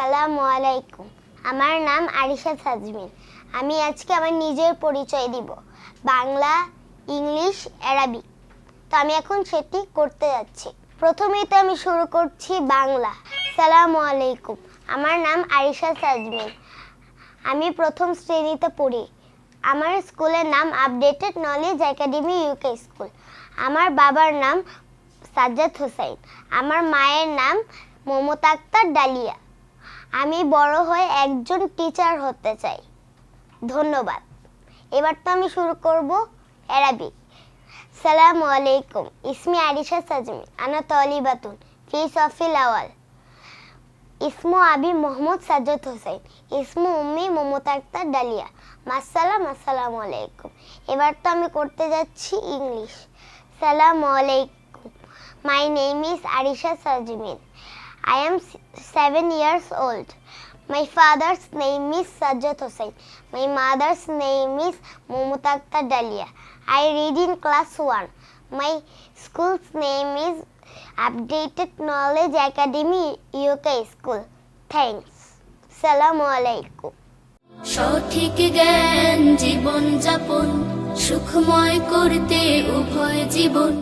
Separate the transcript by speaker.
Speaker 1: সালামু আলাইকুম। আমার নাম আরিশা সাজমিন আমি আজকে আমার নিজের পরিচয় দিব। বাংলা, ইংলিশ অ্যারাবিক তো আমি এখন সেটি করতে যাচ্ছি। প্রথমেই তো আমি শুরু করছি বাংলা। সালামু আলাইকুম। আমার নাম আরিশা সাজমিন আমি প্রথম শ্রেণীতে পড়ি। আমার স্কুলের নাম updated knowledge academy UK school আমার বাবার নাম সাজ্জাদ হোসাইন। আমার মায়ের নাম মমতা আক্তার ডালিয়া। আমি বড় হয়ে একজন টিচার হতে চাই। ধন্যবাদ। এবার তো আমি শুরু করব অ্যারাবিক সালামু আলাইকুম, ইসমি আরিশা সাজমি, আনা তলিবাতুন ফি সফিল আওয়াল। ইসমু আবি মোহাম্মদ সাজ্জাদ হোসেন, ইসমু উম্মি মমতা আক্তার ডালিয়া। মাসালাম আসসালামু আলাইকুম। এবার তো আমি করতে যাচ্ছি ইংলিশ সালামু আলাইকুম my name is Arisha Sajmin. I am seven years old. My father's name is Sajjad Hossain. My mother's name is Mumita Akhtar Dalia. I read in class 1. My school's name is Updated Knowledge Academy UK School. Thanks. Salamu alaikum.
Speaker 2: সঠিক জ্ঞান জীবন যাপন সুখময় করতে উভয় জীবন